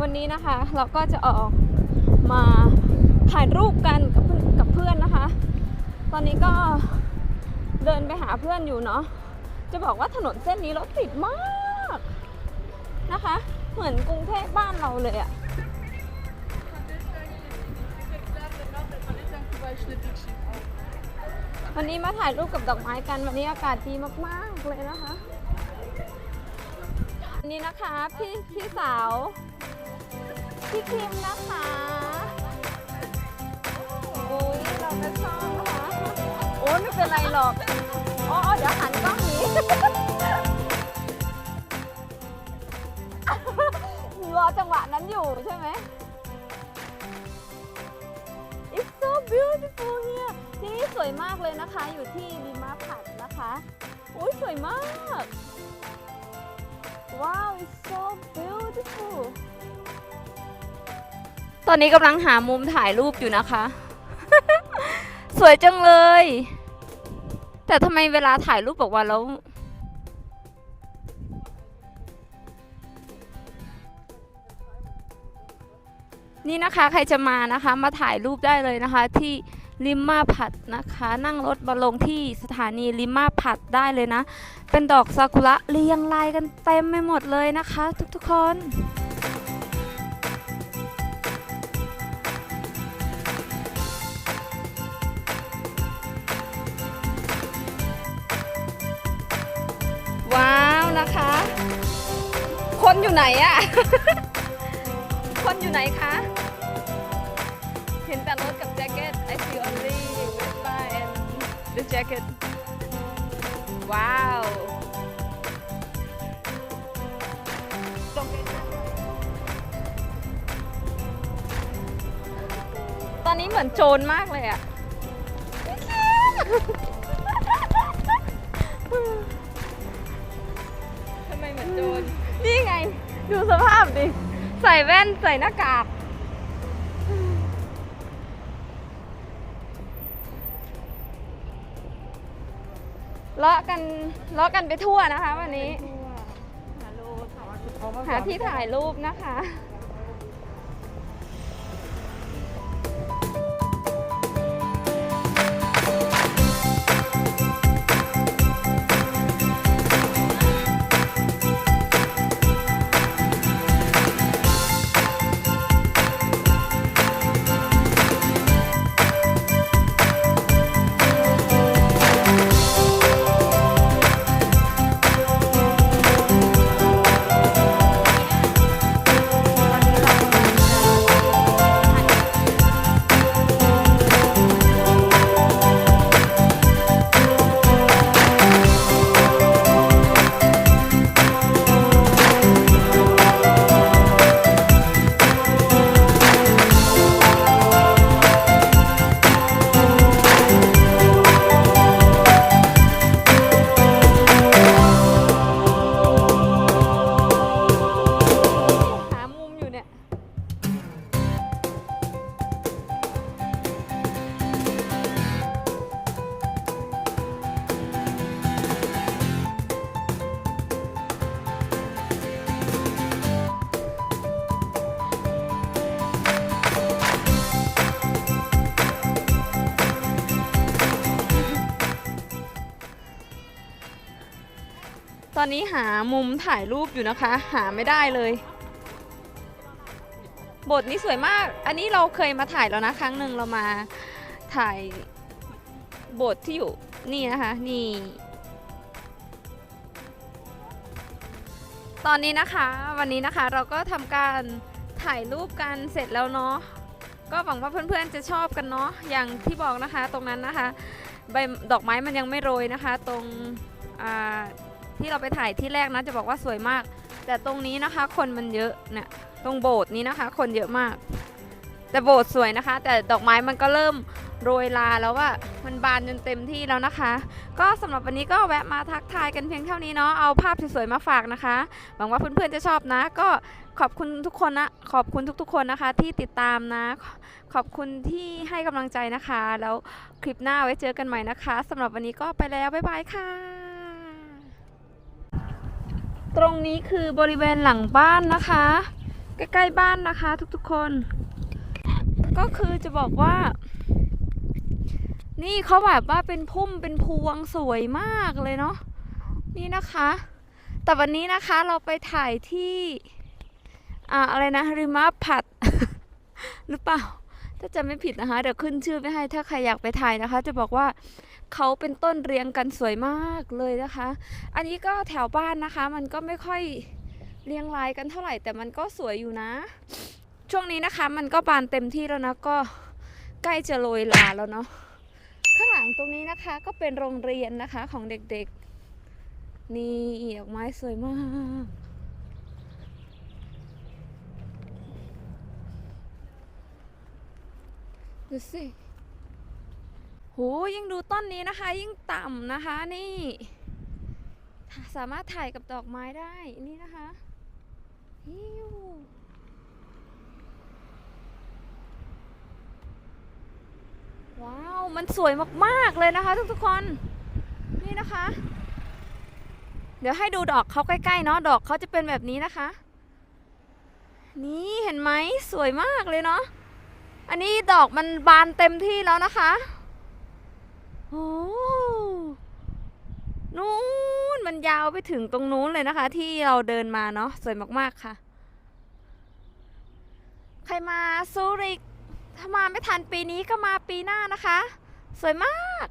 วันนี้นะคะเราก็จะออกมาถ่ายรูปกันกับเพื่อนกับเพื่อนนะคะ ตอนนี้ก็เดินไปหาเพื่อนอยู่เนาะ จะบอกว่าถนนเส้นนี้รถติดมากนะคะ เหมือนกรุงเทพบ้านเราเลยอะวันนี้มาถ่ายรูปกับดอกไม้กัน วันนี้อากาศดีมาก ๆ เลยนะคะ นนี้นะคะพี่พี่สาว พี่คิมนะคะโอ้ยเราก็ชอบนะคะโอ้ยไม่เป็นไรหรอกอ๋ออเดี๋ยวหันกล้องหนี้รอจังหวะนั้นอยู่ใช่ไหม It's so beautiful here ที่นี่สวยมากเลยนะคะ อยู่ที่ริมาผัดนะคะ อุ้ยสวยมาก ว้าว it's so beautiful ตอนนี้กำลังหามุมถ่ายรูปอยู่นะคะ สวยจังเลย แต่ทำไมเวลาถ่ายรูปบอกว่าแล้วนี่นะคะใครจะมานะคะ มาถ่ายรูปได้เลยนะคะที่ ลิมมาผัดนะคะ นั่งรถมาลงที่สถานีลิมมาผัดได้เลยนะ เป็นดอกซากุระเรียงรายกันเต็มไปหมดเลยนะคะ ทุกๆคนว้าวนะคะ คนอยู่ไหนอะ คนอยู่ไหนคะ เห็นแต่รถกับ the jacket ว้าวตรงนี้ตอนนี้เหมือนโจรมากเลยอะพี่คิมทำไมเหมือนโจร นี่ไง ดูสภาพดิ ใส่แว่นใส่หน้ากาก เลาะกันเลาะกันไปทั่วนะคะ วันนี้ หาที่ถ่ายรูปนะคะ อนนี้หามุมถ่ายรูปอยู่นะคะ หาไม่ได้เลย บทนี้สวยมาก อันนี้เราเคยมาถ่ายแล้วนะครั้งหนึ่งเรามาถ่ายบทที่อยู่นี่นะคะนี่ ตอนนี้นะคะ วันนี้นะคะเราก็ทำการถ่ายรูปกันเสร็จแล้วเนาะก็หวังว่าเพื่อนๆจะชอบกันเนาะอย่างที่บอกนะคะ ตรงนั้นนะคะใบดอกไม้มันยังไม่โรยนะคะ ตรงอ่า ที่เราไปถ่ายที่แรกนะจะบอกว่าสวยมาก แต่ตรงนี้นะคะ คนมันเยอะเนี่ยตรงโบสถ์นี้นะคะ คนเยอะมาก แต่โบสถ์สวยนะคะ แต่ดอกไม้มันก็เริ่มโรยลาแล้วว่ามันบานจนเต็มที่แล้วนะคะ ก็สำหรับวันนี้ก็แวะมาทักทายกันเพียงเท่านี้เนาะเอาภาพสวยๆมาฝากนะคะหวังว่าเพื่อนๆจะชอบนะ ก็ขอบคุณทุกคนนะขอบคุณทุกๆ คนนะคะ ที่ติดตามนะ ขอบคุณที่ให้กำลังใจนะคะ แล้วคลิปหน้าไว้เจอกันใหม่นะคะสำหรับวันนี้ก็ไปแล้วบ๊ายบายค่ะ ตรงนี้คือบริเวณหลังบ้านนะคะ ใกล้ๆบ้านนะคะทุกๆคน ก็คือจะบอกว่า นี่เขาแบบว่าเป็นพุ่มเป็นพวงสวยมากเลยเนาะนี่นะคะ แต่วันนี้นะคะเราไปถ่ายที่ อ่าอะไรนะริมาผัด หรือเปล่า ถ้าจะไม่ผิดนะคะเดี๋ยวขึ้นชื่อไปให้ถ้าใครอยากไปถ่ายนะคะ จะบอกว่าเขาเป็นต้นเรียงกันสวยมากเลยนะคะ อันนี้ก็แถวบ้านนะคะ มันก็ไม่ค่อยเรียงรายกันเท่าไหร่ แต่มันก็สวยอยู่นะ ช่วงนี้นะคะ มันก็บานเต็มที่แล้วนะก็ใกล้จะโรยลาแล้วเนาะข้างหลังตรงนี้นะคะก็เป็นโรงเรียนนะคะของเด็กๆ นี่ดอกไม้สวยมาก ดูสิโหยิ่งดูต้นนี้นะคะ ยิ่งต่ำนะคะนี่ สามารถถ่ายกับดอกไม้ได้นี่นะคะฮิวว้าว มันสวยมากๆเลยนะคะ ทุกๆคน นี่นะคะ เดี๋ยวให้ดูดอกเขาใกล้ๆเนาะดอกเขาจะเป็นแบบนี้นะคะ นี่เห็นไหมสวยมากเลยเนาะ อันนี้ดอกมันบานเต็มที่แล้วนะคะโอ้นู้นมันยาวไปถึงตรงนู้นเลยนะคะ ที่เราเดินมาเนาะสวยมากๆค่ะ ใครมาซูริก ถ้ามาไม่ทันปีนี้ก็มาปีหน้านะคะ สวยมาก